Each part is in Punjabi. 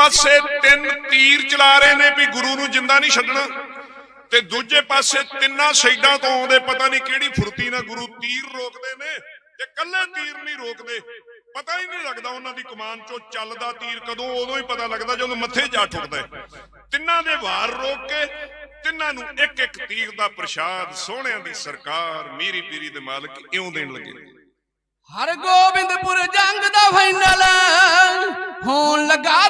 ਪਾਸੇ ਤਿੰਨ ਤੀਰ ਚਲਾ ਰਹੇ ਨੇ ਵੀ ਗੁਰੂ ਨੂੰ ਜਿੰਦਾ ਨਹੀਂ ਛੱਡਣਾ। ਤੇ ਦੂਜੇ ਪਾਸੇ ਤਿੰਨਾਂ ਸਾਈਡਾਂ ਤੋਂ ਆਉਂਦੇ ਪਤਾ ਨਹੀਂ ਕਿਹੜੀ ਫੁਰਤੀ ਨਾਲ ਗੁਰੂ ਤੀਰ ਰੋਕਦੇ ਨੇ ਤੇ ਕੱਲੇ ਤੀਰ ਨਹੀਂ ਰੋਕਦੇ। ਪਤਾ ਹੀ ਨਹੀਂ ਲੱਗਦਾ ਉਹਨਾਂ ਦੀ ਕਮਾਨ ਚੋਂ ਚੱਲਦਾ ਤੀਰ ਕਦੋਂ, ਉਦੋਂ ਹੀ ਪਤਾ ਲੱਗਦਾ ਜਦੋਂ ਮੱਥੇ ਜਾ ਠੁਕਦਾ ਤਿੰਨਾਂ ਦੇ ਵਾਰ ਰੋਕ ਕੇ ਤਿੰਨਾਂ ਨੂੰ ਇੱਕ ਇੱਕ ਤੀਰ ਦਾ ਪ੍ਰਸ਼ਾਦ ਸੋਹਣਿਆਂ ਦੀ ਸਰਕਾਰ ਮੀਰੀ ਪੀਰੀ ਦੇ ਮਾਲਕ ਇਉਂ ਦੇਣ ਲੱਗੇ। ਹਰ ਗੋਬਿੰਦਪੁਰ ਜੰਗ ਦਾ ਫਾਈਨਲ ਹੋਣ ਲਗਾ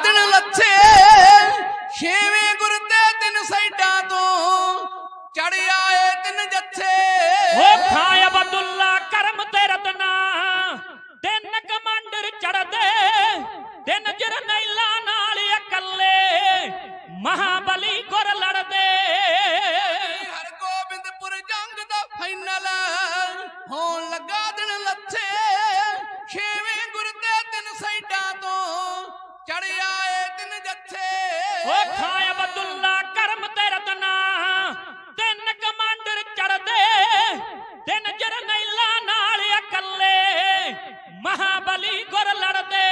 ਤੋਂ ਚੜ ਆਏ ਤਿੰਨ ਜੱਥੇ। ਓ ਖਾਂ ਅਬਦੁੱਲਾ ਕਰਮ ਤੇ ਰਤਨਾ। ਤਿੰਨ ਕਮਾਂਡਰ ਚੜਦੇ ਤਿੰਨ ਜਰਨੈਲਾ ਨਾਲ ਇਕੱਲੇ। ਮਹਾਬਲੀ ਗੁਰ ਲੜਦੇ। ਹਰ ਗੋਬਿੰਦਪੁਰ ਜੰਗ ਦਾ ਫਾਈਨਲ ਹੋਣ ਲਗਾ ਦਿਨ ਲੱਥੇ। ਛੇਵੇਂ ਗੁਰ ਤੇ ਤਿੰਨ ਸਾਈਡਾਂ ਤੋਂ ਚੜ ਤਿੰਨ ਜਰਨੈਲਾ ਨਾਲ ਇਕੱਲੇ ਮਹਾਬਲੀ ਗੁਰ ਲੜਦੇ।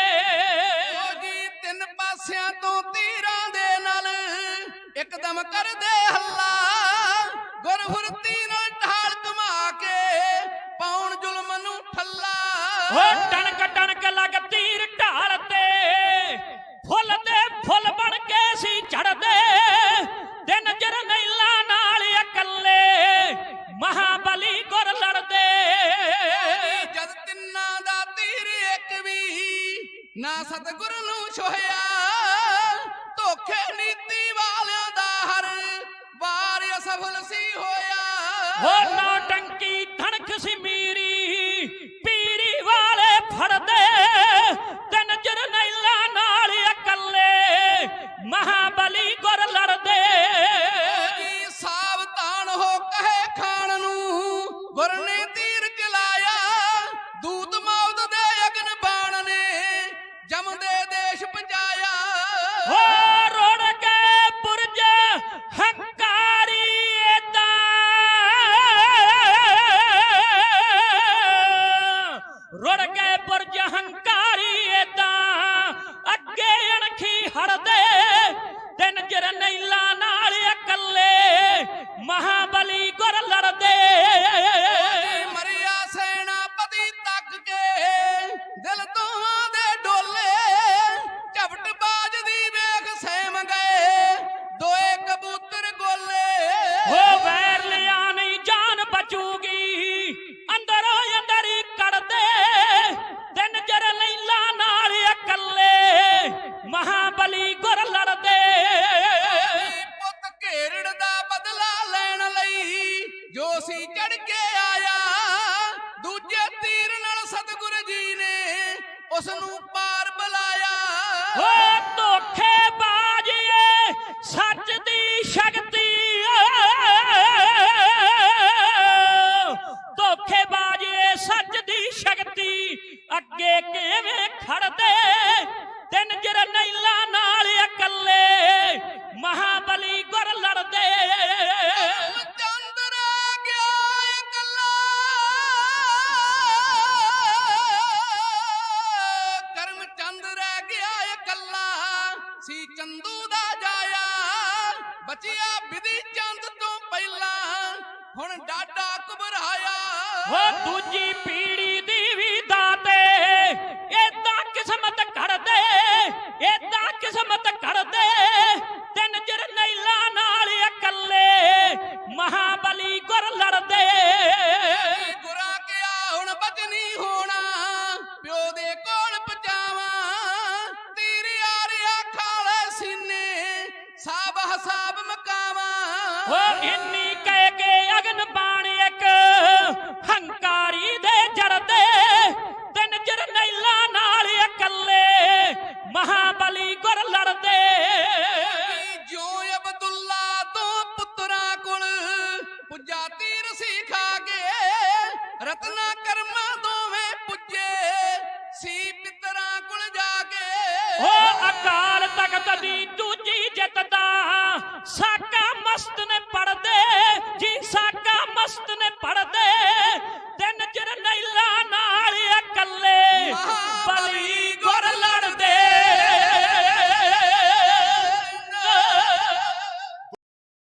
ਜੀ ਤਿੰਨ ਪਾਸਿਆਂ ਤੋਂ ਤੀਰਾਂ ਦੇ ਨਾਲ ਇੱਕਦਮ ਕਰਦੇ ਹੱਲਾ। ਗੁਰਫੁਰਤੀ ਨਾਲ ਢਾਲ ਕਮਾ ਕੇ ਪਾਉਣ ਜ਼ੁਲਮ ਨੂੰ ਠੱਲਾ। ਓ ਟਣਕ ਨਾ ਸਤਿਗੁਰ ਨੂੰ ਛੋਹਿਆ। ਧੋਖੇ ਨੀਤੀ ਵਾਲਿਆਂ ਦਾ ਹਰ ਵਾਰ ਅਸਫਲ ਸੀ ਹੋਇਆ। ਹੋ ਨੌਟੰਕੀ ਧਣਕ ਸੀ ਦੇਸ਼ ਪਹੁੰਚਾਇਆ ਹੋ ਰੋੜ ਕੇ ਪੁਰਜ ਹੰਕਾਰੀ ਏਦਾਂ। ਰੁੜ ਗਏ ਪੁਰਜ ਹੰਕਾਰੀ ਏਦਾਂ। ਅੱਗੇ ਅਣਖੀ ਹੜਦੇ ਦਿਨ ਜਰਨੈਲਾ ਨਾਲ ਇਕੱਲੇ। ਮਹਾਬਲੀ ਗੁਰ ਲੜਦੇ। ਉਸ ਨੂੰ ਪਾਰ ਬੁਲਾਇਆ। ਹੋ ਧੋਖੇ ਬਾਜੀਏ, ਸੱਚ ਦੀ ਸ਼ਕਤੀ ਧੋਖੇ ਬਾਜੀਏ, ਸੱਚ ਦੀ ਸ਼ਕਤੀ ਅੱਗੇ ਕਿਵੇਂ ਖੜਦੇ? ਤਿੰਨ ਜਰਨੈਲਾ ਨਾਲ ਇਕੱਲੇ, ਮਹਾ ਵਿਧੀ ਚੰਦ ਤੋਂ ਪਹਿਲਾਂ ਹੁਣ ਡਾਡਾ ਘਬਰਾਇਆ ਹੋ ਦੂਜੀ ਪੀੜੀ ਦੀ ਵੀ ਦਾਤੇ ਏਦਾਂ ਕਿਸਮਤ ਘੜਦੇ ਏਦਾਂ ਕਿਸਮਤ ਘੜਦੇ। ਤਿੰਨ ਜਰਨੈਲਾ ਨਾਲ ਇਕੱਲੇ ਮਹਾਬਲੀ ਗੁਰ ਲੜਦੇ। ਗੁਰਾ ਕਿਆ ਹੁਣ ਬਚਨੀ ਹੋਣਾ ਪਿਓ ਦੇ ਕੋਲ ਪਜਾਵਾਂ ਤੀਰ ਯਾਰਿਆ ਖਾਲੇ ਸੀਨੇ ਸਾਬ ਹਸਾਬ ਓ ਇੰਨੀ ਕਹਿ ਕੇ ਅਗਨ ਬਾਣ ਇੱਕ, ਹੰਕਾਰੀ ਦੇ ਜੜਦੇ ਤੇ ਨਜਰ ਨੈਲਾ ਨਾਲ ਇਕੱਲੇ ਮਹਾਬਲੀ ਗੁਰ ਲੜਦੇ। ਜੋ ਅਬਦੁੱਲਾ ਤੋਂ ਪੁੱਤਰਾ ਕੋਲ ਪੁਜਾਤੀ ਰਸੀ